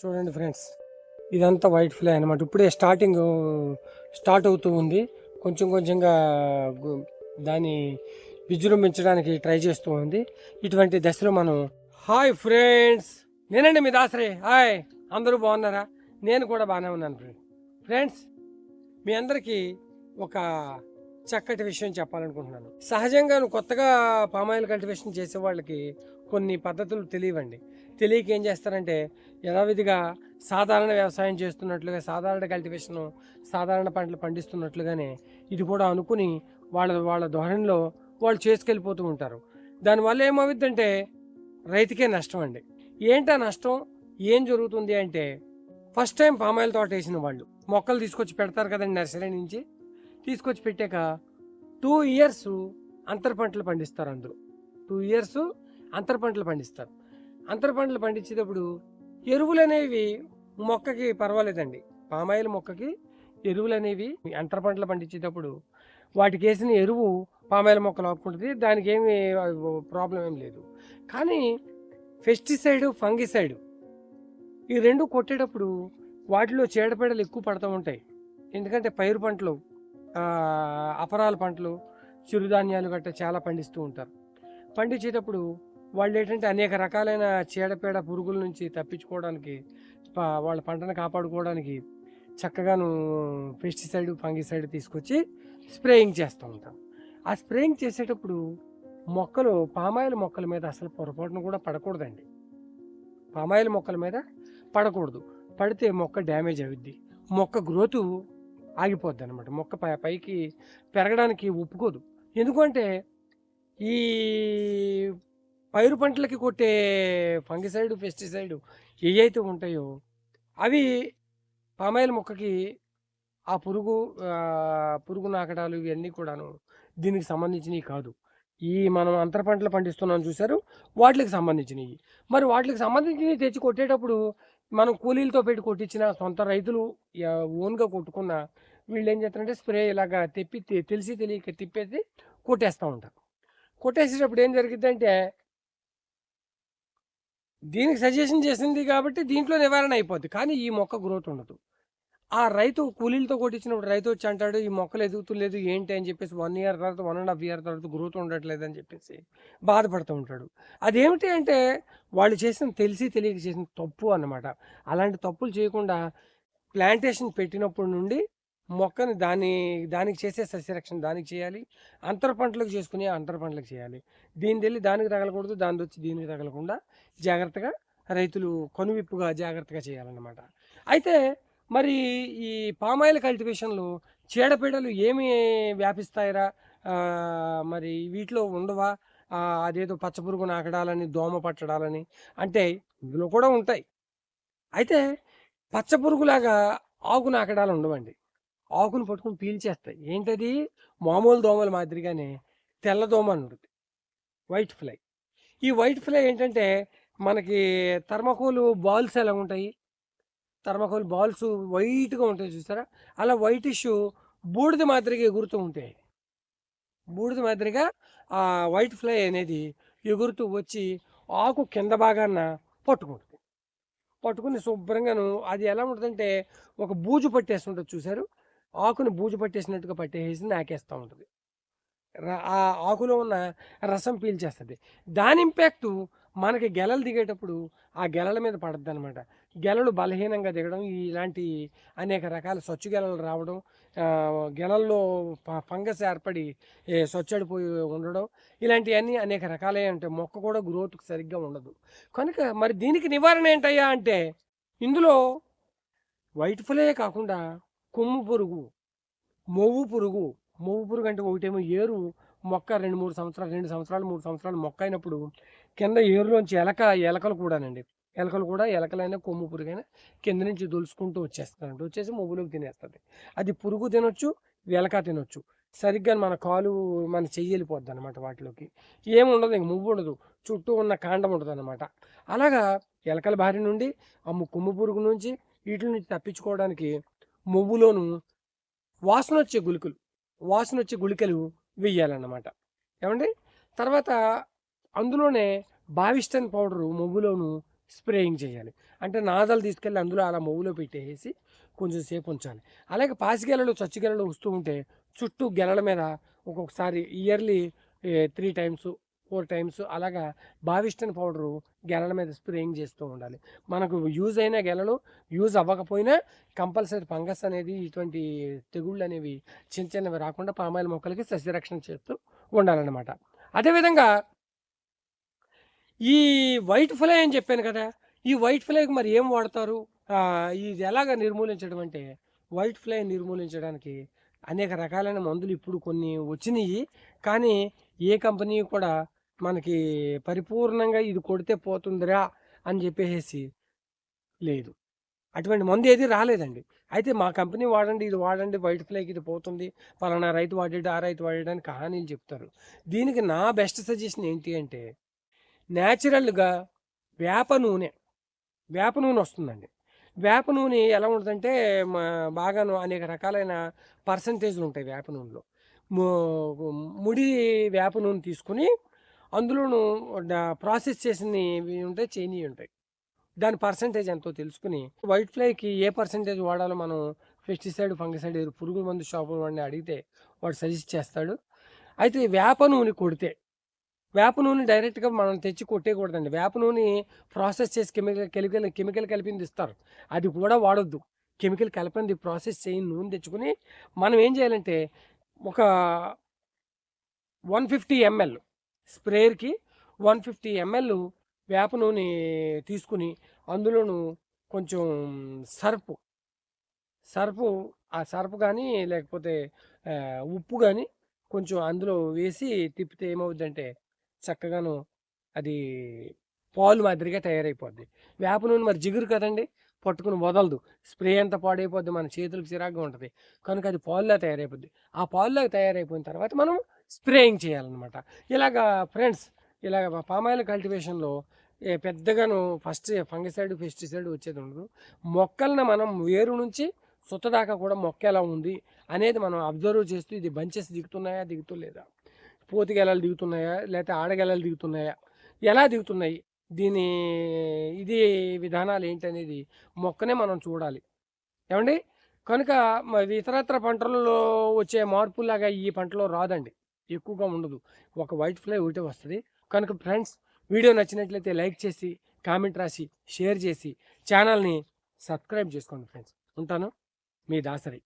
చూడండి ఫ్రెండ్స్ ఇదంతా white fly అనమాట ఇప్పుడే స్టార్టింగ్ స్టార్ట్ అవుతూ ఉంది. కొంచెం కొంచెంగా దాన్ని విజృంభించడానికి ట్రై చేస్తూ ఉంది. ఇటువంటి దశలో మనం హాయ్ ఫ్రెండ్స్ నేనండి మీ దాసరే హాయ్ అందరూ బాగున్నారా? నేను కూడా బాగానే ఉన్నాను ఫ్రెండ్స్ ఫ్రెండ్స్ మీ అందరికీ ఒక చక్కటి విషయం చెప్పాలనుకుంటున్నాను. సహజంగా కొత్తగా పామాయిల్ కల్టివేషన్ చేసే వాళ్ళకి కొన్ని పద్ధతులు తెలియవండి. తెలియక ఏం చేస్తారంటే యథావిధిగా సాధారణ వ్యవసాయం చేస్తున్నట్లుగా సాధారణ కల్టివేషన్ సాధారణ పంటలు పండిస్తున్నట్లుగానే ఇది కూడా అనుకుని వాళ్ళ వాళ్ళ ధోరణిలో వాళ్ళు చేసుకెళ్ళిపోతూ ఉంటారు. దానివల్ల ఏమవుతుందంటే రైతుకే నష్టం అండి. ఏంటా నష్టం? ఏం జరుగుతుంది అంటే ఫస్ట్ టైం పామాయిల్ తోట వేసిన వాళ్ళు మొక్కలు తీసుకొచ్చి పెడతారు కదండి నర్సరీ నుంచి. తీసుకొచ్చి పెట్టాక టూ ఇయర్స్ అంతర పంటలు పండిస్తారు అందరూ టూ ఇయర్స్ అంతర పంటలు పండిస్తారు. అంతర పంటలు పండించేటప్పుడు ఎరువులు అనేవి మొక్కకి పర్వాలేదండి. పామాయిల్ మొక్కకి ఎరువులు అనేవి అంతర పంటలు పండించేటప్పుడు వాటికి వేసిన ఎరువు పామాయిల్ మొక్కలు ఆపుకుంటుంది దానికి ఏమి ప్రాబ్లం ఏం లేదు. కానీ పెస్టిసైడ్ ఫంగిసైడ్ ఈ రెండు కొట్టేటప్పుడు వాటిలో చీడపీడలు ఎక్కువ పడుతూ ఉంటాయి. ఎందుకంటే పైరు పంటలు అపరాల పంటలు చిరుధాన్యాలు గట్రా చాలా పండిస్తూ ఉంటారు. పండించేటప్పుడు వాళ్ళు ఏంటంటే అనేక రకాలైన చీడపీడ పురుగుల నుంచి తప్పించుకోవడానికి వాళ్ళ పంటను కాపాడుకోవడానికి చక్కగాను పెస్టిసైడ్ ఫంగిసైడ్ తీసుకొచ్చి స్ప్రేయింగ్ చేస్తూ ఉంటాం. ఆ స్ప్రేయింగ్ చేసేటప్పుడు మొక్కలు పామాయిల్ మొక్కల మీద అసలు పొరపాటును కూడా పడకూడదండి. పామాయిల్ మొక్కల మీద పడకూడదు. పడితే మొక్క డ్యామేజ్ అవుద్ది. మొక్క గ్రోత్ ఆగిపోద్ది అనమాట మొక్క పై పైకి పెరగడానికి ఒప్పుకోదు. ఎందుకంటే ఈ పైరు పంటలకి కొట్టే ఫంగిసైడ్ పెస్టిసైడ్ ఏవైతే ఉంటాయో అవి పామాయిల్ మొక్కకి ఆ పురుగు పురుగు నాకడాలు ఇవన్నీ కూడాను దీనికి సంబంధించినవి కాదు. ఈ మనం అంతర పంటలు పండిస్తున్నాం చూశారు వాటికి సంబంధించినవి మరి వాటికి సంబంధించినవి తెచ్చి కొట్టేటప్పుడు మనం కూలీలతో పెట్టి కొట్టించిన సొంత రైతులు ఓన్గా కొట్టుకున్న వీళ్ళు ఏం చేస్తారంటే స్ప్రే ఇలాగా తెప్పి తె- తెలిసి తెలియక తిప్పేసి కొట్టేస్తూ ఉంటారు. కొట్టేసేటప్పుడు ఏం జరిగిద్దంటే దీనికి సజెషన్ చేసింది కాబట్టి దీంట్లో నివారణ అయిపోద్ది. కానీ ఈ మొక్క గ్రోత్ ఉండదు. ఆ రైతు కూలీలతో కొట్టించినప్పుడు రైతు వచ్చి అంటాడు ఈ మొక్కలు ఎదుగుతులేదు ఏంటి? అని చెప్పేసి వన్ ఇయర్ తర్వాత వన్ అండ్ హాఫ్ ఇయర్ తర్వాత గ్రోత్ ఉండట్లేదు అని చెప్పేసి బాధపడుతూ ఉంటాడు. అదేమిటి అంటే వాళ్ళు చేసిన తెలిసి తెలియక చేసిన తప్పు అన్నమాట. అలాంటి తప్పులు చేయకుండా ప్లాంటేషన్ పెట్టినప్పటి నుండి మొక్కని దాని దానికి చేసే సస్యరక్షణ దానికి చేయాలి. అంతర పంటలకు చేసుకుని అంతర పంటలకు చేయాలి. దీని వెళ్ళి దానికి తగలకూడదు దాని వచ్చి దీనికి తగలకుండా జాగ్రత్తగా రైతులు కనువిప్పుగా జాగ్రత్తగా చేయాలన్నమాట. అయితే మరి ఈ పామాయిల్ కల్టివేషన్లో చీడపీడలు ఏమి వ్యాపిస్తాయిరా? మరి వీటిలో ఉండవా? అదేదో పచ్చపురుగు నాకడాలని దోమ పట్టడాలని అంటే ఇందులో కూడా ఉంటాయి. అయితే పచ్చపురుగులాగా ఆకు నాకడాలు ఉండవండి. ఆకును పట్టుకుని పీల్చేస్తాయి. ఏంటది? మామూలు దోమల మాదిరిగానే తెల్ల దోమ అని ఉంటుంది. White fly. ఈ వైట్ ఫ్లై ఏంటంటే మనకి థర్మకోల్ బాల్స్ ఎలా ఉంటాయి? థర్మకోల్ బాల్స్ వైట్గా ఉంటాయి చూసారా? అలా వైటిష్ బూడిద మాదిరిగా ఎగురుతూ ఉంటాయి. బూడిద మాదిరిగా ఆ వైట్ ఫ్లై అనేది ఎగురుతూ వచ్చి ఆకు కింద భాగాన పట్టుకుంటుంది. పట్టుకుని శుభ్రంగాను అది ఎలా ఉంటుందంటే ఒక బూజు పట్టేస్తుంటుంది చూసారు? ఆకును బూజు పట్టేసినట్టుగా పట్టేసి నాకేస్తూ ఉంటుంది. ఆ ఆకులో ఉన్న రసం పీల్చేస్తుంది. దాని ఇంపాక్ట్ మనకి గెలలు దిగేటప్పుడు ఆ గెలల మీద పడుతుంది అనమాట గెలలు బలహీనంగా దిగడం ఇలాంటి అనేక రకాల స్వచ్ఛ గెలలు రావడం గెలల్లో ఫంగస్ ఏర్పడి స్వచ్ఛడిపోయి ఉండడం ఇలాంటివన్నీ అనేక రకాలే అంటే మొక్క కూడా గ్రోత్ సరిగ్గా ఉండదు. కనుక మరి దీనికి నివారణ ఏంటయ్యా అంటే ఇందులో వైట్ ఫ్లే కాకుండా కొమ్ము పురుగు మొవ్వు పురుగు. మొవ్వు పురుగు అంటే ఒకటేమో ఏరు మొక్క రెండు మూడు సంవత్సరాలు రెండు సంవత్సరాలు మూడు సంవత్సరాలు మొక్క అయినప్పుడు కింద ఏరులోంచి ఎలక ఎలకలు కూడానండి. ఎలకలు కూడా ఎలకలైనా కొమ్ము పురుగైనా కింద నుంచి దొలుచుకుంటూ వచ్చేస్తారండి. వచ్చేసి మొవ్వులోకి తినేస్తుంది. అది పురుగు తినొచ్చు ఎలక తినొచ్చు. సరిగ్గా మన కాలు మన చెయ్యి వెళ్ళిపోద్ది అనమాట వాటిలోకి. ఏముండదు ఇంక మువ్వు ఉండదు. చుట్టూ ఉన్న కాండం ఉండదు అనమాట అలాగా ఎలకల బారి నుండి ఆ కొమ్ము పురుగు నుంచి వీటి నుంచి తప్పించుకోవడానికి మొవ్వులోను వాసన వచ్చే గుళికలు వాసన వచ్చే గుళికలు వెయ్యాలన్నమాట ఏమండి? తర్వాత అందులోనే బావిస్టన్ పౌడరు మొవ్వులోను స్ప్రేయింగ్ చేయాలి. అంటే నాదలు తీసుకెళ్ళి అందులో అలా మొవ్వులో పెట్టేసి కొంచెం సేపు ఉంచాలి. అలాగే పాసిగెలలు చచ్చిగెలలు వస్తూ ఉంటే చుట్టూ గెలల మీద ఒక్కొక్కసారి yearly three times four times అలాగా బావిస్టన్ పౌడరు గెలల మీద స్ప్రేయింగ్ చేస్తూ ఉండాలి. మనకు యూజ్ అయిన గెలలు యూజ్ అవ్వకపోయినా కంపల్సరీ ఫంగస్ అనేది ఇటువంటి తెగుళ్ళు అనేవి చిన్న చిన్నవి రాకుండా పామాయిల్ మొక్కలకి సస్యరక్షణ చేస్తూ ఉండాలన్నమాట. అదేవిధంగా ఈ వైట్ ఫ్లై అని చెప్పాను కదా ఈ వైట్ ఫ్లైకి మరి ఏం వాడతారు? ఇది ఎలాగ నిర్మూలించడం అంటే వైట్ ఫ్లై నిర్మూలించడానికి అనేక రకాలైన మందులు ఇప్పుడు కొన్ని వచ్చినాయి కానీ ఏ కంపెనీ కూడా మనకి పరిపూర్ణంగా ఇది కొడితే పోతుందిరా అని చెప్పేసి లేదు. అటువంటి మందు ఏది రాలేదండి. అయితే మా కంపెనీ వాడండి ఇది వాడండి వైట్ ఫ్లైకి ఇది పోతుంది పలానా రైతు వాడాడు ఆ రైతు వాడాడు అని కహానీలు చెప్తారు. దీనికి నా బెస్ట్ సజెషన్ ఏంటి అంటే న్యాచురల్గా వేప నూనె వేప నూనె వస్తుందండి. వేప నూనె ఎలా ఉంటుందంటే మా బాగాను అనేక రకాలైన పర్సంటేజ్లు ఉంటాయి వేప నూనెలో. ముడి వేప నూనె తీసుకుని అందులోను ప్రాసెస్ చేసినవి ఉంటాయి చైనీ ఉంటాయి. దాని పర్సంటేజ్ ఎంతో తెలుసుకుని వైట్ ఫ్లైకి ఏ పర్సంటేజ్ వాడాలో మనం పెస్టిసైడ్ ఫంగిసైడ్ పురుగు మందు షాపు వాడిని అడిగితే వాడు సజెస్ట్ చేస్తాడు. అయితే వేప నూనె కొడితే వేప నూనె డైరెక్ట్గా మనం తెచ్చి కొట్టేయకూడదండి. వేప నూనె ప్రాసెస్ చేసి కెమికల్ కెమికల్ కెమికల్ కలిపింది ఇస్తారు. అది కూడా వాడొద్దు. కెమికల్ కలిపింది ప్రాసెస్ చేయని నూనె తెచ్చుకుని మనం ఏం చేయాలంటే ఒక వన్ ఫిఫ్టీ ఎంఎల్ స్ప్రేయర్కి వన్ ఫిఫ్టీ ఎంఎల్ వేప నూనె తీసుకుని అందులోను కొంచెం సర్పు సర్పు ఆ సర్పు కానీ లేకపోతే ఉప్పు కానీ కొంచెం అందులో వేసి తిప్పితే ఏమవుద్దంటే చక్కగాను అది పాలు మాదిరిగా తయారైపోద్ది. వేప నూనె మరి జిగురు కదండి పట్టుకుని వదలదు. స్ప్రే అంతా పాడైపోద్ది మన చేతులకు చిరాగ్గా ఉంటుంది. కనుక అది పాలులా తయారైపోద్ది. ఆ పాలులా తయారైపోయిన తర్వాత మనం స్ప్రేయింగ్ చేయాలన్నమాట. ఇలాగా ఫ్రెండ్స్ ఇలాగ పామాయిల్ కల్టివేషన్లో ఏ పెద్దగాను ఫస్ట్ ఫంగిసైడ్ పెస్టిసైడ్ వచ్చేది ఉండదు. మొక్కల్ని మనం వేరు నుంచి సుత్తదాకా కూడా మొక్క ఎలా ఉంది అనేది మనం అబ్జర్వ్ చేస్తూ ఇది బంచెస్ దిగుతున్నాయా దిగుతులేదా పోతి గెలలు దిగుతున్నాయా లేకపోతే ఆడగెలలు దిగుతున్నాయా ఎలా దిగుతున్నాయి దీని ఇది విధానాలు ఏంటనేది మొక్కనే మనం చూడాలి. ఏమండి? కనుక మరి ఇతరత్ర పంటలలో వచ్చే మార్పులాగా ఈ పంటలో రాదండి. ఎక్కువగా ఉండదు. ఒక వైట్ ఫ్లై ఒకటే వస్తుంది. కనుక ఫ్రెండ్స్ వీడియో నచ్చినట్లయితే లైక్ చేసి కామెంట్ రాసి షేర్ చేసి ఛానల్ని సబ్స్క్రైబ్ చేసుకోండి ఫ్రెండ్స్. ఉంటాను. మీ దాసరి.